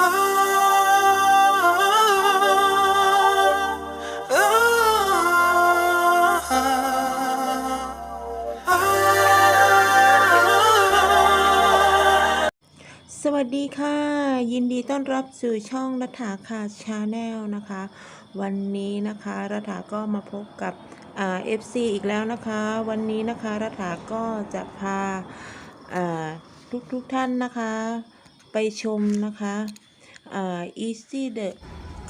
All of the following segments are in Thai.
สวัสดีค่ะ ยินดีต้อนรับสู่ช่องรัฐาคาชาแนลนะคะ วันนี้นะคะรัฐาก็มาพบกับเอ่า FC อีกแล้วนะคะ วันนี้นะคะรัฐาก็จะพาทุกทุกท่านนะคะ ไปชมนะคะ อ่า Easy the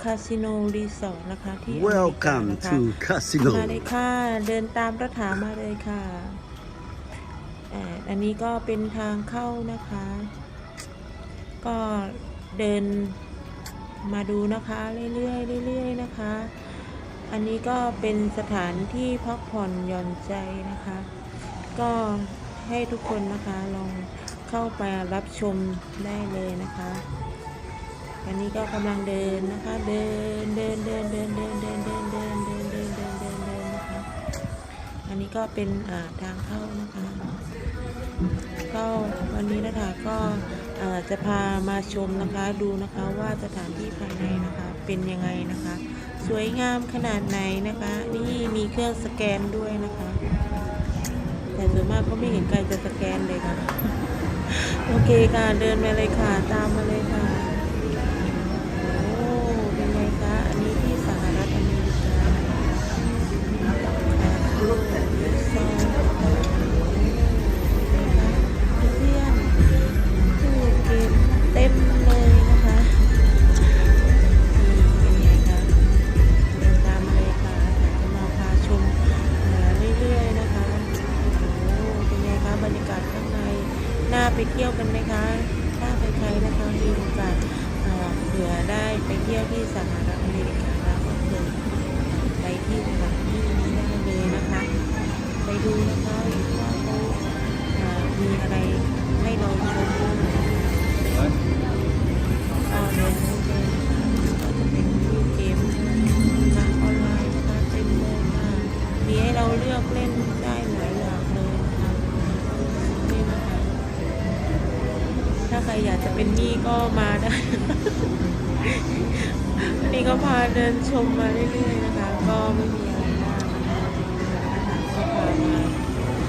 Casino Resort นะคะที่อเมริกา Welcome นะคะ to Casino. มาเลยค่ะ เดินตามรัฐามาเลยค่ะอ่าอันนี้ก็เป็นทางเข้านะคะ ก็เดินมาดูนะคะเรื่อยๆเรื่อยๆนะคะ อันนี้ก็เป็นสถานที่พักผ่อนหย่อนใจนะคะ ก็ให้ทุกคนนะคะลองเข้าไปรับชมได้เลยนะคะ อันนี้ก็กำลังเดินนะคะ เดินเดินเดินเดินเดินเดินเดินเดินเดินเดินเดินเดินเดินนะคะ อันนี้ก็เป็นทางเข้านะคะก็วันนี้นะคะก็จะพามาชมนะคะดูนะคะว่าสถานที่ภายในนะคะเป็นยังไงนะคะ สวยงามขนาดไหนนะคะ นี่มีเครื่องสแกนด้วยนะคะ แต่ส่วนมากก็ไม่เห็นใครจะสแกนเลยค่ะ โอเคค่ะเดินมาเลยค่ะตามมาเลยค่ะ นไหมคะ ถ้าใครนะคะมีโอกาสเผื่อได้ไปเที่ยวที่สหรัฐอเมริกาแล้วก็เผื่อไปที่สถานที่ รอยากจะเป็นหนี้ก็มาได้วันนี้ก็พาเดินชมมาเรื่อยๆนะคะ ก็ไม่มีอะไรมากนะคะก็พามา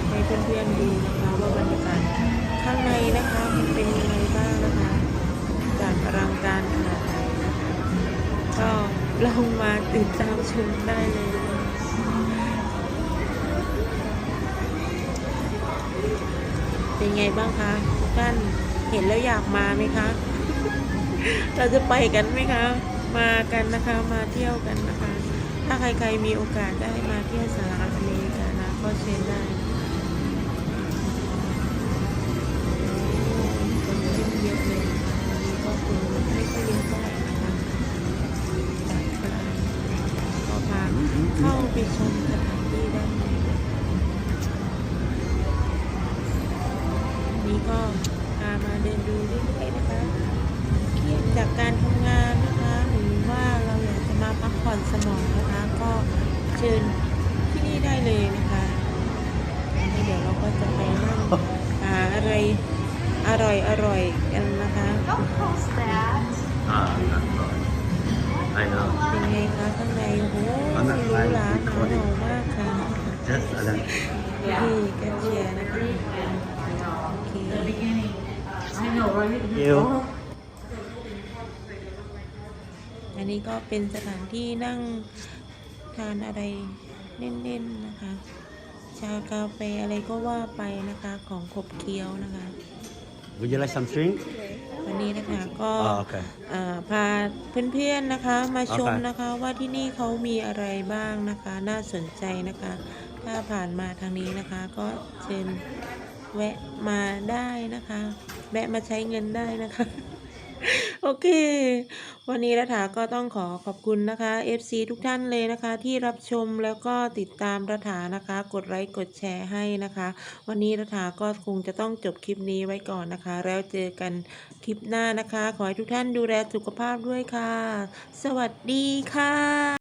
ให้เพื่อนๆดูนะคะว่าบรรยากาศข้างในนะคะมันเป็นยังไงบ้างนะคะจากอลังการขนาดไหนนะคะก็ลองมาติดตามชมได้เลยเป็นไงบ้างคะทุกท่าน เห็นแล้วอยากมาไหมคะ เราจะไปกันไหมคะ มากันนะคะ มาเที่ยวกันนะคะ ถ้าใครๆมีโอกาสได้มาเที่ยวสหรัฐอเมริกานะก็เชิญได้คนเยอะเยอะเลยนี่ก็คนไม่ค่อยเยอะเท่าไหร่นะคะจากกลางก็พาเข้าไปชมสถานที่ด้านใน ดินดูเรื่อยๆนะคะเครียดจากการทำงานนะคะหรือว่าเราอยากจะมาพักผ่อนสมองนะคะ ก็เชิญที่นี่ได้เลยนะคะอันนี้เดี๋ยวเราก็จะไปนั่งหาอะไรอร่อยอร่อยๆกันนะคะ Don't post that. Ah, that's right. I know. เป็นไงคะข้างในโอ้โหอันนั้นหรูหราหนาเหนามากค่ะ Just a little. นี่กันเชียร์นะคะโอเค I know, right? You. อันนี้ก็เป็นสถานที่นั่งทานอะไรเน่นๆนะคะ ชากาแฟอะไรก็ว่าไปนะคะของขบเคี้ยวนะคะ Would you like some drink? วันนี้นะคะก็ Oh, okay. อ่าพาเพื่อนๆนะคะมาชมโอเคนะคะว่าที่นี่เขามีอะไรบ้างนะคะ น่าสนใจนะคะ ถ้าผ่านมาทางนี้นะคะ ก็เชิญ แวะมาได้นะคะ แวะมาใช้เงินได้นะคะ โอเค วันนี้รัฐาก็ต้องขอขอบคุณนะคะ FC ทุกท่านเลยนะคะ ที่รับชมแล้วก็ติดตามรัฐานะคะ กดไลค์กดแชร์ให้นะคะ วันนี้รัฐาก็คงจะต้องจบคลิปนี้ไว้ก่อนนะคะ แล้วเจอกันคลิปหน้านะคะ ขอให้ทุกท่านดูแลสุขภาพด้วยค่ะ สวัสดีค่ะ